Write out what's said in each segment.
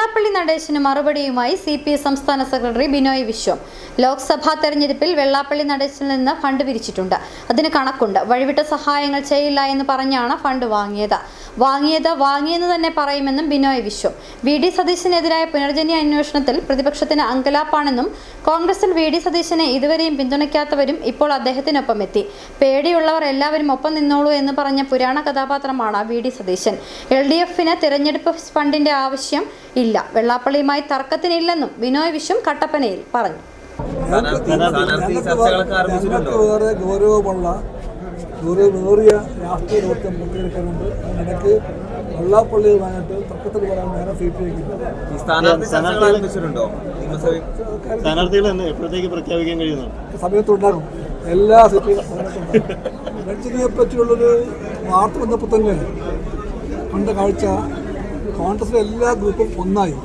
വെള്ളാപ്പള്ളി നടേശന് മറുപടിയുമായി C P സംസ്ഥാന secretary Binoy Viswam. Lok Sabha തെരഞ്ഞെടുപ്പിൽ വെള്ളാപ്പള്ളി നടേശനിൽ നിന്ന് ഫണ്ട് പിരിച്ചിട്ടുണ്ട് അതിന് കണക്കുണ്ട്. വഴിവിട്ട സഹായങ്ങൾ ചെയ്യില്ല എന്ന് പറഞ്ഞാണ് ഫണ്ട് വാങ്ങിയത്. വാങ്ങിയത് വാങ്ങിയെന്ന് തന്നെ പറയുമെന്നും ബിനോയ് വിശ്വം. വി. ഡി. സതീശനെതിരായ പുനർജനി അന്വേഷണത്തിൽ പ്രതിപക്ഷത്തിന് അങ്കലാപ്പാണെന്നും കോൺഗ്രസിൽ വി. ഡി. സതീശനെ ഇതുവരെയും പിന്തുണയ്ക്കാത്തവരും ഇപ്പോൾ അദ്ദേഹത്തിനൊപ്പം എത്തി. പേടിയുള്ളവർ എല്ലാവരും ഒപ്പം നിന്നോളൂ എന്ന് പറഞ്ഞ പുരാണ കഥാപാത്രമാണ് V. D. Satheesan. L. D. എഫിന് തിരഞ്ഞെടുപ്പ് ഫണ്ടിന്റെ ആവശ്യം ഇല്ല. വെള്ളാപ്പള്ളിയുമായി തർക്കത്തിനില്ലെന്നും ബിനോയ് വിശ്വം കട്ടപ്പനയിൽ പറഞ്ഞു. സ്ഥാനാർത്ഥി സ്ഥാനാർത്ഥി നൂറിയ രാഷ്ട്രീയ ദൗത്യം പൂർത്തീകരിക്കാനുണ്ട് അതിനിടയ്ക്ക് വെള്ളാപ്പള്ളിയുമായിട്ട് തർക്കത്തിൽ വരാൻ നേരെ സി പി ഐക്കില്ല ഈ സ്ഥാനാർത്ഥി ചർച്ചകൾ ആരംഭിച്ചിട്ടുണ്ടോ നിയമസഭയിൽ? സ്ഥാനാർത്ഥികൾ തന്നെ പ്രഖ്യാപിക്കാൻ കഴിയുന്നു സമയത്തുണ്ടാകും. എല്ലാ സി പി രഞ്ജിനിയെ പറ്റിയുള്ളൊരു വാർത്ത വന്നപ്പോൾ തന്നെ പണ്ട് കാഴ്ച കോൺഗ്രസിലെ എല്ലാ ഗ്രൂപ്പും ഒന്നായി.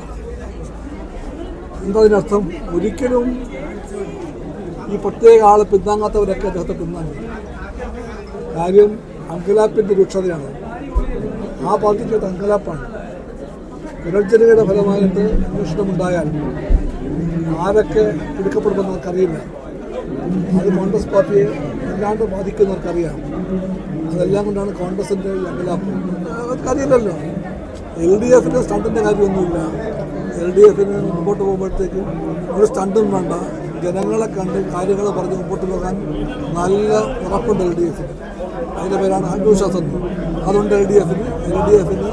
എന്താ അതിനർത്ഥം ഒരിക്കലും ഈ പ്രത്യേക ആളെ പിന്താങ്ങാത്തവരൊക്കെ അദ്ദേഹത്തെ പിന്താങ്ങി കാര്യം അങ്കലാപ്പിന്റെ രൂക്ഷതയാണ്. ആ പാർട്ടിക്ക് അങ്കലാപ്പാണ്. പുനർജനയുടെ ഫലമായിട്ട് അന്വേഷണമുണ്ടായാൽ ആരൊക്കെ എടുക്കപ്പെടുമെന്ന് നമുക്കറിയില്ല അത് കോൺഗ്രസ് പാർട്ടിയെ വല്ലാണ്ട് ബാധിക്കുന്നവർക്കറിയാം അതെല്ലാം കൊണ്ടാണ് കോൺഗ്രസിന്റെ അങ്കലാപ്പ്. അവർക്കറിയില്ലല്ലോ. എൽ ഡി എഫിന്റെ സ്റ്റണ്ടിന്റെ കാര്യമൊന്നുമില്ല. എൽ ഡി എഫിന് മുമ്പോട്ട് പോകുമ്പോഴത്തേക്കും ഒരു സ്റ്റണ്ടും വേണ്ട. ജനങ്ങളെ കണ്ട് കാര്യങ്ങൾ പറഞ്ഞ് മുമ്പോട്ട് പോകാൻ നല്ല ഉറപ്പുണ്ട് എൽ ഡി എഫിന്. അതിന്റെ പേരാണ് ആത്മവിശ്വാസം അതുകൊണ്ട് എൽ ഡി എഫിന് എൽ ഡി എഫിന്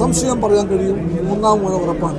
സംശയം പറയാൻ കഴിയും. മൂന്നാം മുഴ ഉറപ്പാണ്.